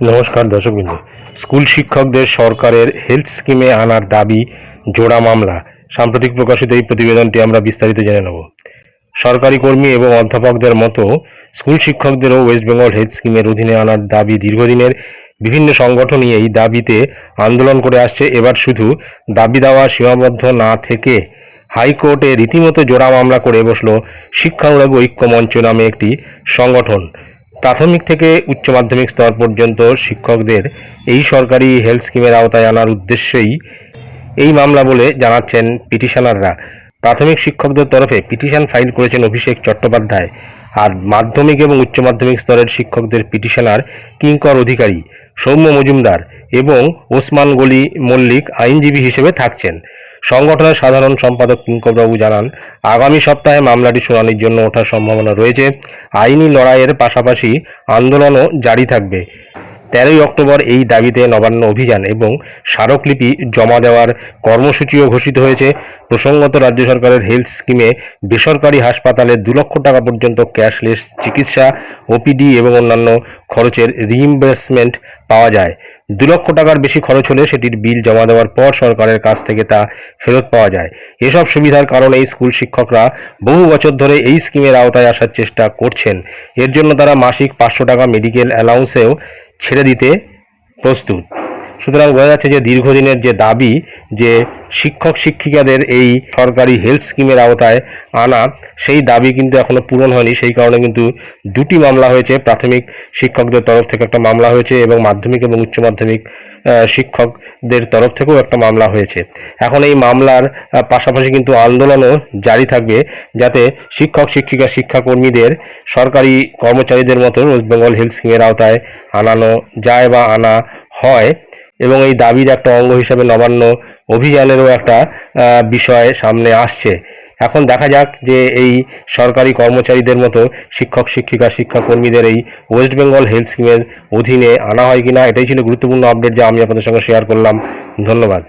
নমস্কার দর্শকবৃন্দ। স্কুল শিক্ষকদের সরকারের হেলথ স্কিমে আনার দাবি, জোড়া মামলা। সাম্প্রতিক প্রকাশিত এই প্রতিবেদনটি আমরা বিস্তারিত জেনে নেব। সরকারি কর্মী এবং অধ্যাপকদের মতো স্কুল শিক্ষকদেরও ওয়েস্ট বেঙ্গল হেলথ স্কিমের অধীনে আনার দাবি দীর্ঘদিনের। বিভিন্ন সংগঠনই এই দাবিতে আন্দোলন করে আসছে। এবার শুধু দাবি দেওয়া সীমাবদ্ধ না থেকে হাইকোর্টে রীতিমতো জোড়া মামলা করে বসল শিক্ষানুরাগ ঐক্য মঞ্চ নামে একটি সংগঠন। প্রাথমিক থেকে উচ্চ মাধ্যমিক স্তর পর্যন্ত শিক্ষকদের এই সরকারি হেলথ স্কিমের আওতায় আনার উদ্দেশ্যেই এই মামলা বলে জানাচ্ছেন পিটিশনাররা। প্রাথমিক শিক্ষকদের তরফে পিটিশন ফাইল করেছেন অভিষেক চট্টোপাধ্যায় আর মাধ্যমিক এবং উচ্চ মাধ্যমিক স্তরের শিক্ষকদের পিটিশনার কিঙ্কর অধিকারী, সৌম্য মজুমদার এবং ওসমান গলি মল্লিক আইনজীবী হিসেবে থাকছেন। সংগঠনের সাধারণ সম্পাদক কিঙ্করবাবু জানান, আগামী সপ্তাহে মামলাটি শুনানির জন্য ওঠার সম্ভাবনা রয়েছে। আইনি লড়াইয়ের পাশাপাশি আন্দোলনও জারি থাকবে। তেরোই অক্টোবর এই দাবিতে নবান্ন অভিযান এবং স্মারকলিপি জমা দেওয়ার কর্মসূচিও ঘোষিত হয়েছে। প্রসঙ্গত রাজ্য সরকারের হেলথ স্কিমে বেসরকারি হাসপাতালে দু লক্ষ টাকা পর্যন্ত ক্যাশলেস চিকিৎসা, ওপিডি এবং অন্যান্য খরচের রিইম্বার্সমেন্ট পাওয়া যায়। দু লক্ষ টাকার বেশি খরচ হলে সেটির বিল জমা দেওয়ার পর সরকারের কাছ থেকে তা ফেরত পাওয়া যায়। এসব সুবিধার কারণে স্কুল শিক্ষকরা বহু বছর ধরে এই স্কিমের আওতায় আসার চেষ্টা করছেন। এর জন্য তারা মাসিক পাঁচশো টাকা মেডিকেল অ্যালাউন্সেও ছেড়ে দিতে প্রস্তুত। সুতরাং বোঝা যাচ্ছে যে দীর্ঘদিনের যে দাবি যে শিক্ষক শিক্ষিকাদের এই সরকারি হেলথ স্কিমের আওতায় আনা, সেই দাবি কিন্তু এখনও পূরণ হয়নি। সেই কারণে কিন্তু দুটি মামলা হয়েছে। প্রাথমিক শিক্ষকদের তরফ থেকে একটা মামলা হয়েছে এবং মাধ্যমিক এবং উচ্চ মাধ্যমিক শিক্ষকদের তরফ থেকেও একটা মামলা হয়েছে। এখন এই মামলার পাশাপাশি কিন্তু আন্দোলনও জারি থাকবে যাতে শিক্ষক শিক্ষিকা শিক্ষাকর্মীদের সরকারি কর্মচারীদের মতো ওয়েস্ট বেঙ্গল হেলথ স্কিমের আওতায় আনানো যায় বা আনা হয়। এবং এই দাবির একটা অঙ্গ হিসেবে নবান্ন অভিযানেরও একটা বিষয় সামনে আসছে। এখন দেখা যাক যে এই সরকারি কর্মচারীদের মতো শিক্ষক, শিক্ষিকা, শিক্ষাকর্মীদের এই ওয়েস্ট বেঙ্গল হেলথ স্কিমের অধীনে আনা হয় কিনা, এটাই ছিল গুরুত্বপূর্ণ আপডেট যা আমি আপনাদের সঙ্গে শেয়ার করলাম। ধন্যবাদ।